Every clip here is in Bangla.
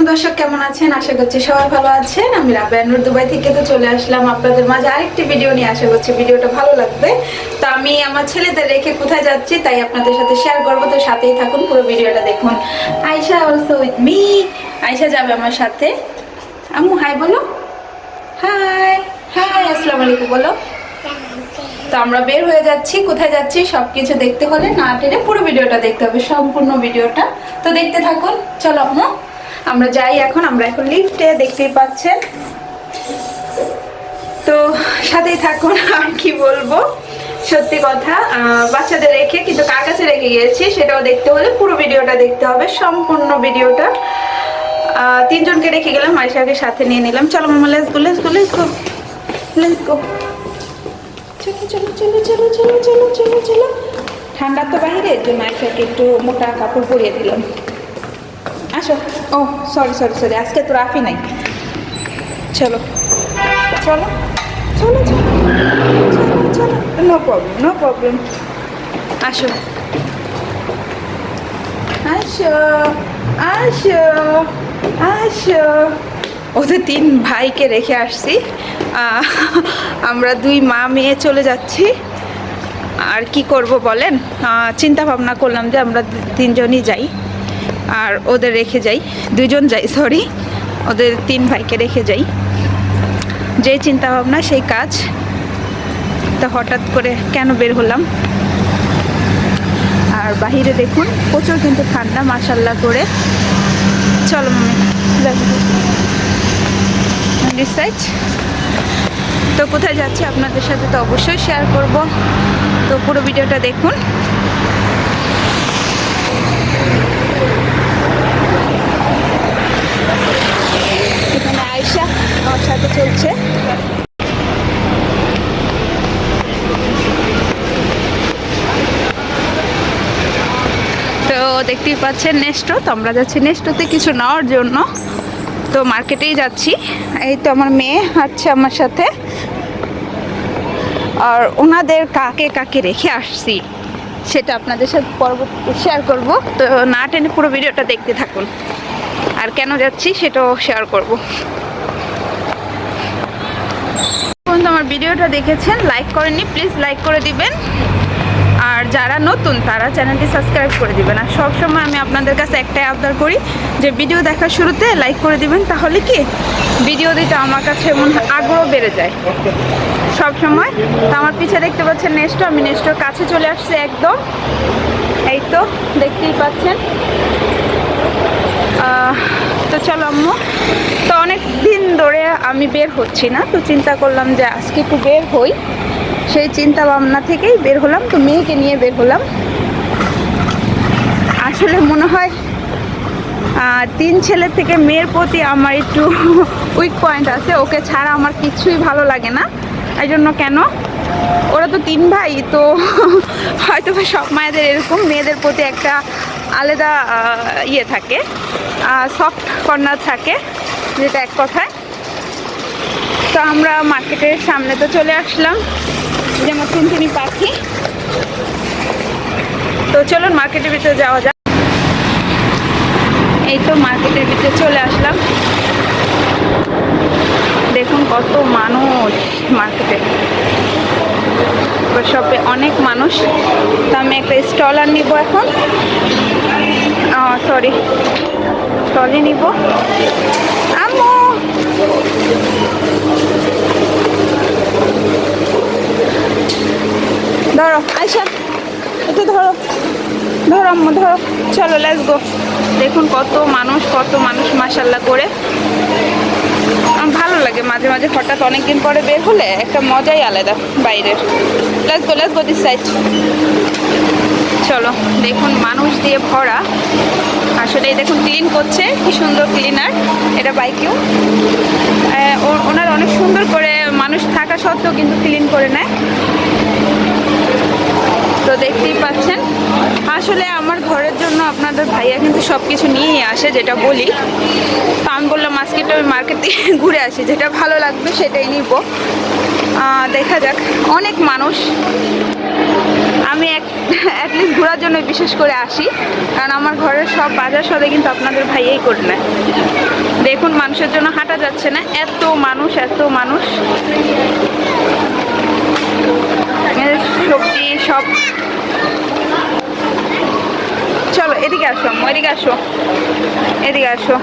আলাইকুম দর্শক, কেমন আছেন? আশা করছি সবাই ভালো আছেন। আমি রাবেয়া নূর, দুবাই থেকে তো চলে আসলাম আপনাদের মাঝে আরেকটি ভিডিও নিয়ে। আশা করছি ভিডিওটা ভালো লাগবে। তো আমি আমার ছেলেদের রেখে কোথায় যাচ্ছি, তাই আপনাদের সাথে শেয়ার করব। তো সাথেই থাকুন, পুরো ভিডিওটা দেখুন। Ayesha also with me Ayesha যাবে আমার সাথে। আম্মু হাই বলো। হাই হাই আসসালামু আলাইকুম, বলো। তো আমরা বের হয়ে যাচ্ছি, কোথায় যাচ্ছি সব কিছু দেখতে হলে না টেনে পুরো ভিডিওটা দেখতে হবে, সম্পূর্ণ ভিডিওটা। তো দেখতে থাকুন। চলো আম্মু। আমরা যাই এখন, আমরা এখন লিফটে দেখতেই পাচ্ছেন। তো সাথেই থাকুন, আর কি বলব? সত্যি কথা বাচ্চাদের রেখে কিন্তু কার কাছে রেখে গিয়েছি সেটাও দেখতে হলে পুরো ভিডিওটা দেখতে হবে, সম্পূর্ণ ভিডিওটা। তিনজনকে রেখে গেলাম আয়সাকে সাথে নিয়ে নিলাম। চলো মামা let's go let's go let's go let's go চলো চলো চলো চলো চলো চলো চলো চলো। ঠান্ডা তো বাইরে যে আয়সাকে একটু মোটা কাপড় পরিয়ে দিলাম। আসো। ও সরি সরি সরি আজকে তো রাফি নাই। চলো। চলো। চলো চলো। চলো চলো। নো প্রবলেম নো প্রবলেম আসো। আসো আসো আসো। ওদের তিন ভাইকে রেখে আসছি। আমরা দুই মা মেয়ে চলে যাচ্ছি। আর কি করব বলেন? চিন্তা ভাবনা করলাম যে আমরা তিনজনই যাই। আর ওদের রেখে যাই। দুজন যাই সরি ওদের তিন ভাইকে রেখে যাই। যে চিন্তা ভাবনা সেই কাজ। তা হঠাৎ করে কেন বের হলাম? আর বাহিরে দেখুন, প্রচুর কিন্তু ঠান্ডা মাসাল্লাহ করে। চলো মামি ডিসাইড তো কোথায় যাচ্ছি আপনাদের সাথে তো অবশ্যই শেয়ার করব। তো পুরো ভিডিওটা দেখুন এখানে আয়সা আমার সাথে চলছে। তো দেখতেই পাচ্ছেন নেস্টো তো আমরা যাচ্ছি নেস্টোতে কিছু নেওয়ার জন্য। তো মার্কেটেই যাচ্ছি। এই তো আমার মেয়ে হাঁটছে আমার সাথে। আর ওনাদের কাকে কাকে রেখে আসছি, সেটা আপনাদের সাথে পরবর্তী শেয়ার করব। তো না টেনে পুরো ভিডিওটা দেখতে থাকুন। আর কেন যাচ্ছি সেটাও শেয়ার করব। আমার ভিডিওটা দেখেছেন লাইক করেননি প্লিজ লাইক করে দিবেন। আর যারা নতুন, তারা চ্যানেলটি সাবস্ক্রাইব করে দিবেন। আর সবসময় আমি আপনাদের কাছে একটাই আবদার করি, যে ভিডিও দেখার শুরুতে লাইক করে দিবেন, তাহলে কি ভিডিও দিতে আমার কাছে এমন আগ্রহ বেড়ে যায়। সব সময় তো আমার পিছে দেখতে পাচ্ছেন নেক্সট আমি নেক্সটোর কাছে চলে আসছি একদম। এই তো, দেখতেই পাচ্ছেন। তো চলো আম্মু। তো অনেক দিন ধরে আমি বের হচ্ছি না, তো চিন্তা করলাম যে আজকে একটু বের হই। সেই চিন্তা ভাবনা থেকেই বের হলাম, তো মেয়েকে নিয়ে বের হলাম। আসলে মনে হয় তিন ছেলে থেকে মেয়ের প্রতি আমার একটু উইক পয়েন্ট আছে, ওকে ছাড়া আমার কিছুই ভালো লাগে না। এই জন্য কেন? ওরা তো তিন ভাই, তো হয়তো সব মায়েদের এরকম, মেয়েদের প্রতি একটা আলাদা ইয়ে থাকে সফট কর্নার থাকে, যেটা এক কথায়। তো আমরা মার্কেটের সামনে তো চলে আসলাম, যেমন টুনটুনি পাখি। তো চলুন মার্কেটের ভিতরে যাওয়া যাক। এই তো মার্কেটের ভিতরে চলে আসলাম। দেখুন কত মানুষ মার্কেটে। শপে অনেক মানুষ। তো আমি একটা স্টলার নিব এখন। সরি স্টলই নিব। ধরো আয়সা একটু ধরো। ধরো ধরো। চলো লেটস গো দেখুন কত মানুষ কত মানুষ মাসাল্লাহ করে। ভালো লাগে, মাঝে মাঝে হঠাৎ অনেকদিন পরে বের হলে একটা মজাই আলাদা বাইরের। Let's go let's go this side চলো, দেখুন মানুষ দিয়ে ভরা। আসলে দেখুন ক্লিন করছে, কি সুন্দর ক্লিনার এটা বাইকেও ওনার অনেক সুন্দর করে মানুষ থাকা সত্ত্বেও কিন্তু ক্লিন করে নেয়। তো দেখতেই পাচ্ছেন আমার ঘরের জন্য আপনাদের ভাইয়া কিন্তু সব কিছু নিয়েই আসে, যেটা বলি। তো আমি বললাম, আজকে একটু আমি মার্কেট থেকে ঘুরে আসি, যেটা ভালো লাগবে সেটাই নিব। দেখা যাক, অনেক মানুষ। আমি অ্যাটলিস্ট ঘোরার জন্য বিশেষ করে আসি, কারণ আমার ঘরের সব বাজার সদে কিন্তু আপনাদের ভাইয়াই করে নেয়। দেখুন, মানুষের জন্য হাঁটা যাচ্ছে না, এত মানুষ এত মানুষ। সবজি সব চলো, এদিকে আসো এদিকে আসো। এদিকে আসো।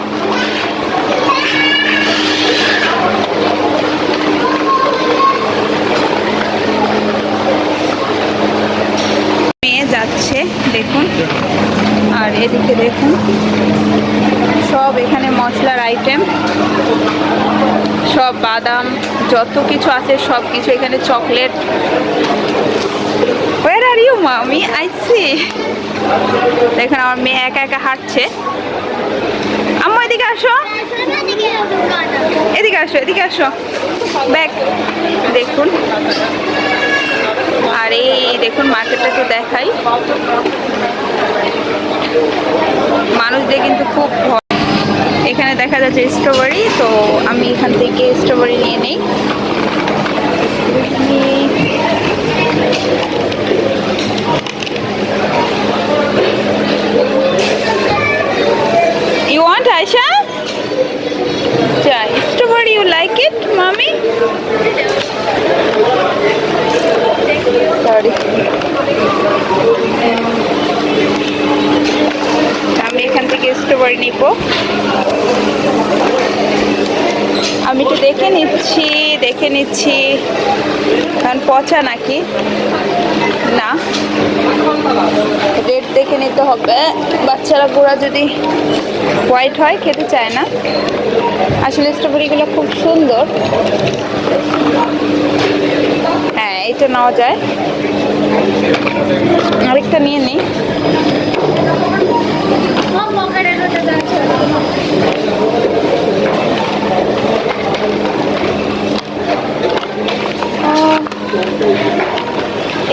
মেয়ে যাচ্ছে, দেখুন। আর এদিকে দেখুন, সব এখানে মশলার আইটেম সব বাদাম, যত কিছু আছে, সব কিছু এখানে chocolate where are you mummy I see দেখুন আমার মেয়ে একা একা হাঁটছে। আম্মু, এদিকে আসো। এদিকে আসো এদিকে আসো। ব্যাগ, দেখুন। আর এই দেখুন, মার্কেটটা একটু দেখাই। মানুষদের কিন্তু খুব এখানে দেখা যাচ্ছে স্ট্রবেরি তো আমি এখান থেকে স্ট্রবেরি নিয়ে নেই। Sorry. আমি এখান থেকে স্ট্রবেরি নিব। আমি একটু দেখে নিচ্ছি দেখে নিচ্ছি। কারণ পচা নাকি? না। রেড দেখে নিতে হবে। বাচ্চারা গোড়া যদি হোয়াইট হয়, খেতে চায় না। আসলে স্ট্রবেরিগুলো খুব সুন্দর। হ্যাঁ এটা নেওয়া যায়। আরেকটা নিয়ে নিই।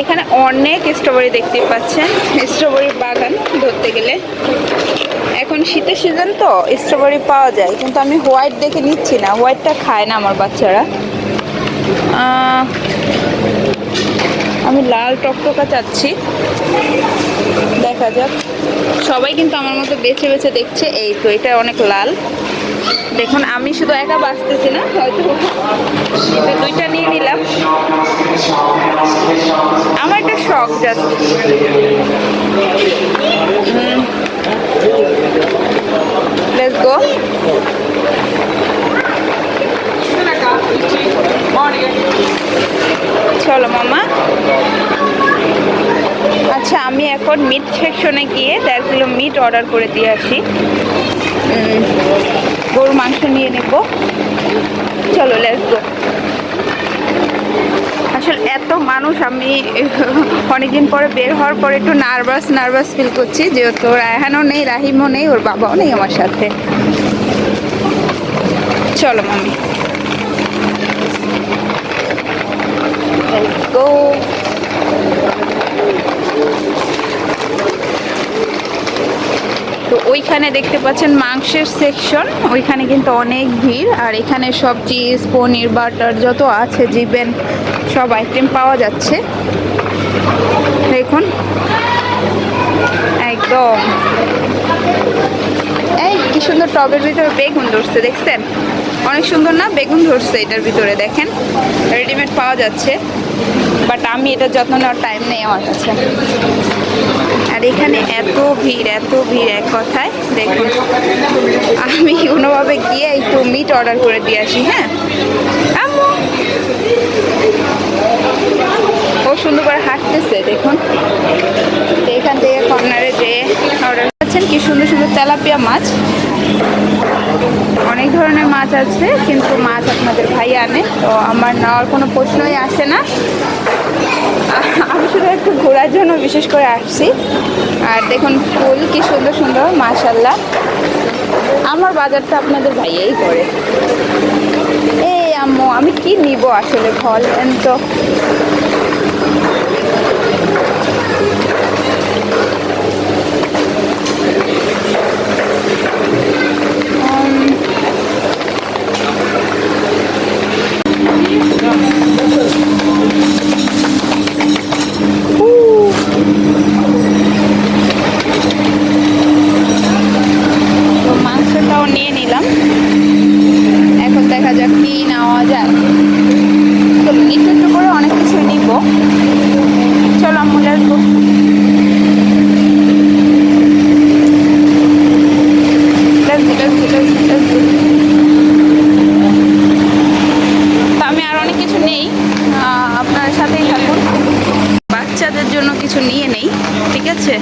এখানে অনেক স্ট্রবেরি দেখতে পাচ্ছেন। স্ট্রবেরি বাগান ধরতে গেলে। এখন শীতের সিজন তো স্ট্রবেরি পাওয়া যায়। কিন্তু আমি হোয়াইট দেখে নিচ্ছি না। হোয়াইটটা খায় না আমার বাচ্চারা। আমি লাল টকটকা চাচ্ছি। দেখা যাক। সবাই কিন্তু আমার মতো বেছে বেছে দেখছে। এই তো, এটা অনেক লাল। দেখুন, আমি শুধু একা বাঁচতেছি না, হয়তো দুইটা নিয়ে নিলাম। আমার একটা শখ জাস্ট লেটস গো চলো মামা আচ্ছা আমি এখন মিট সেকশনে গিয়ে দেড় কিলো মিট অর্ডার করে দিয়ে আসি। গরুর মাংস নিয়ে নেব। চলো লেটস গো আসলে এত মানুষ, আমি অনেকদিন পরে বের হওয়ার পরে একটু নার্ভাস নার্ভাস ফিল করছি, যেহেতু রায়হানও নেই, রাহিমও নেই, ওর বাবাও নেই আমার সাথে। চলো মামি Let's go. তো ওইখানে দেখতে পাচ্ছেন মাংসের সেকশন ওইখানে কিন্তু অনেক ভিড়। আর এখানে সব চিজ পনির বাটার যত আছে জিবেন সব আইটেম পাওয়া যাচ্ছে। দেখুন। একদম। এই কি সুন্দর টবের ভিতরে বেগুন ধরছে, দেখছেন? অনেক সুন্দর না? বেগুন ধরছে এটার ভিতরে, দেখেন? রেডিমেড পাওয়া যাচ্ছে। বাট আমি এটা যত্ন নেওয়ার টাইম নেই আমার কাছে। এখানে এত ভিড় এত ভিড় এক কথায়। দেখুন, আমি কোনোভাবে গিয়ে একটু মিট অর্ডার করে দিয়ে আসি হ্যাঁ। ও সুন্দর করে হাঁটতেছে, দেখুন। এখান থেকে কর্নারে যে অর্ডার করছেন, কি সুন্দর সুন্দর তেলাপিয়া মাছ। অনেক ধরনের মাছ আছে, কিন্তু মাছ আপনাদের ভাই আনে, তো আমার নেওয়ার কোনো প্রশ্নই আসে না। আমি শুধু একটু ঘোরার জন্য বিশেষ করে আসছি। আর দেখুন, ফুল কি সুন্দর সুন্দর মাশাল্লাহ আমার বাজারটা আপনাদের ভাইয়াই করে। এই আম্মু, আমি কি নিব আসলে? ফল তো তো মাংসটাও নিয়ে নিলাম তো আমি আর অনেক কিছু নেই আহ, আপনার সাথেই থাকুন বাচ্চাদের জন্য কিছু নিয়ে নেই ঠিক আছে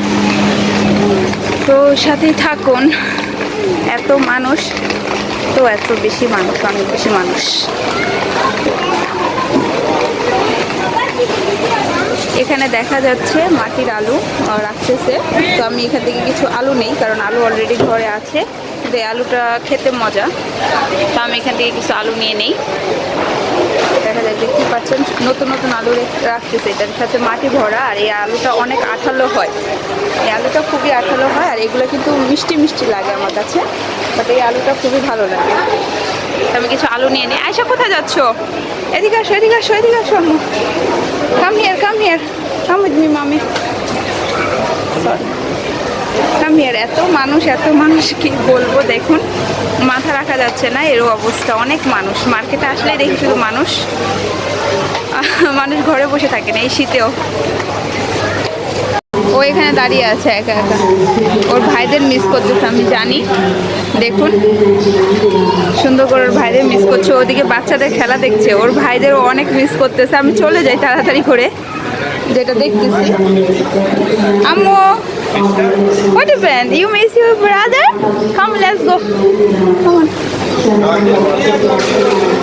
সাথেই থাকুন, এত মানুষ, তো এত বেশি মানুষ, অনেক বেশি মানুষ। এখানে দেখা যাচ্ছে মাটির আলু রাখতেছে। তো আমি এখান থেকে কিছু আলু নেই, কারণ আলু অলরেডি ঘরে আছে। আলুটা খেতে মজা। তো আমি এখান থেকে কিছু আলু নিয়ে নেই। দেখা যায় দেখতে পাচ্ছেন, নতুন নতুন আলু রেখ- রাখতেছে এটার সাথে মাটি ভরা, আর এই আলুটা অনেক আঠালো হয়। এই আলুটা খুবই আঠালো হয়, আর এগুলো কিন্তু মিষ্টি মিষ্টি লাগে আমার কাছে বাট এই আলুটা খুবই ভালো লাগে। আমি কিছু আলু নিয়ে নিই। আয়সা কোথায় যাচ্ছ? এদিকে আসো এদিকে আসো এদিকে আসো come here come here come with mummy sorry come here এত মানুষ এত মানুষ কি বলব? দেখুন, মাথা রাখা যাচ্ছে না, এরও অবস্থা। অনেক মানুষ। মার্কেটে আসলেই দেখি শুধু মানুষ। মানুষ ঘরে বসে থাকে না, এই শীতেও। ও এখানে দাঁড়িয়ে আছে একা একা। ওর ভাইদের মিস করতেছে আমি জানি। দেখুন, সুন্দর করে ওর ভাইদের মিস করছে। ওদিকে বাচ্চাদের খেলা দেখছে। ওর ভাইদেরও অনেক মিস করতেছে। আমি চলে যাই তাড়াতাড়ি করে, যেটা দেখতেছি। আম্মু! What happened? You miss your brother? Come, let's go. Come on.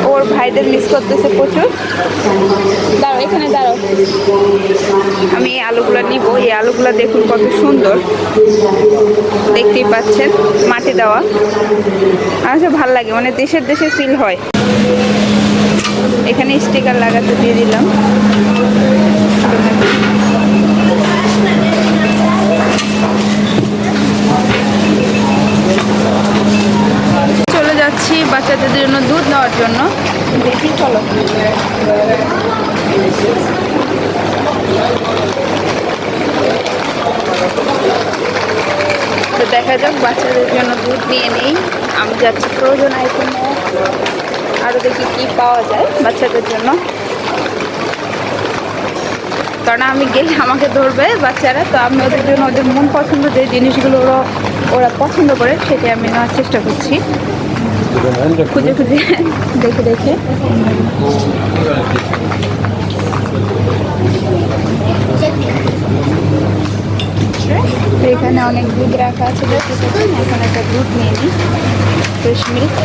ওর ভাইদের মিস করতেছে প্রচুর দাঁড়াও এখানে দাঁড়াও আমি এই আলুগুলো নিব এই আলুগুলো দেখুন কত সুন্দর দেখতেই পাচ্ছেন মাটি দেওয়া কাছে ভালো লাগে মানে দেশের দেশের ফিল হয় এখানে স্টিকার লাগাতে দিয়ে দিলাম যাচ্ছি বাচ্চাদের জন্য দুধ নেওয়ার জন্য। দেখি চলো তো দেখা যাক, বাচ্চাদের জন্য দুধ নিয়ে নেই। আমি যাচ্ছি ফ্রোজন আইটেমে আরও দেখি কি পাওয়া যায় বাচ্চাদের জন্য। কারণ আমি গেলে আমাকে ধরবে বাচ্চারা, তো আমি ওদের জন্য ওদের মন পছন্দ যে জিনিসগুলো ওরা ওরা পছন্দ করে সেটাই আমি নেওয়ার চেষ্টা করছি। খুঁজে খুঁজে দেখে দেখে। এখানে অনেক দুধ রাখা আছে এখন একটা দুধ নিয়ে নিই ফ্রেশ মিল্ক।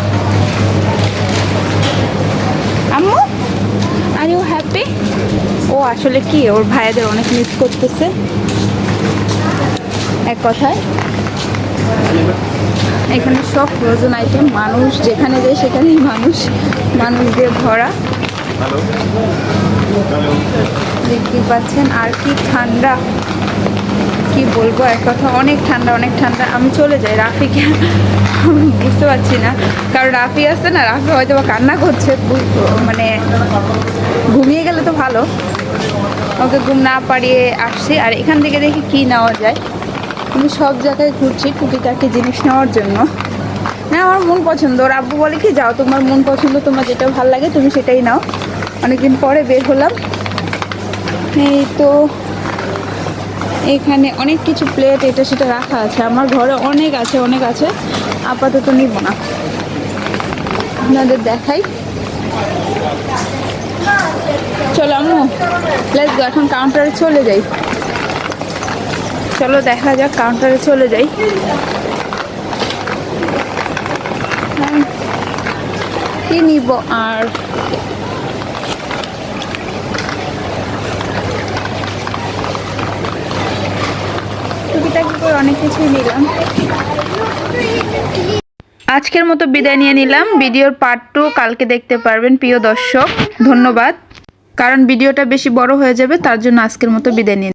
আম্মু আর ইউ হ্যাপি ও, আসলে কি, ওর ভাইয়াদের অনেক মিস করতেছে। এক কথায়। এখানে সব ফ্রোজেন আইটেম মানুষ যেখানে যায় সেখানেই মানুষ মানুষ দিয়ে ভরা দেখতেই পাচ্ছেন আর কি ঠান্ডা। কি বলব এক কথা অনেক ঠান্ডা অনেক ঠান্ডা। আমি চলে যাই রাফিকে। আমি বুঝতে পারছি না। কারণ রাফি আসছে না রাফি হয়তো বা কান্না করছে। মানে ঘুমিয়ে গেলে তো ভালো। ওকে ঘুম না পাড়িয়ে আসছি। আর এখান থেকে দেখি কি নেওয়া যায়। আমি সব জায়গায় ঘুরছি টুকিটাকি জিনিস নেওয়ার জন্য। না, আমার মন পছন্দ। ওর আব্বু বলে কি, যাও, তোমার মন পছন্দ, তোমার যেটা ভালো লাগে, তুমি সেটাই নাও। অনেকদিন পরে বের হলাম। এই তো এখানে অনেক কিছু প্লেট এটা সেটা রাখা আছে। আমার ঘরে অনেক আছে অনেক আছে। আপাতত নিব না। আপনাদের দেখাই। চলো লেটস এখন কাউন্টারে চলে যাই। চলো দেখা যাক কাউন্টারে চলে যাই। কি নিব আর? অনেক কিছুই নিলাম। আজকের মতো বিদায় নিয়ে নিলাম। ভিডিওর পার্ট টু কালকে দেখতে পারবেন, প্রিয় দর্শক। ধন্যবাদ। কারণ ভিডিওটা বেশি বড় হয়ে যাবে, তার জন্য আজকের মতো বিদায় নিয়ে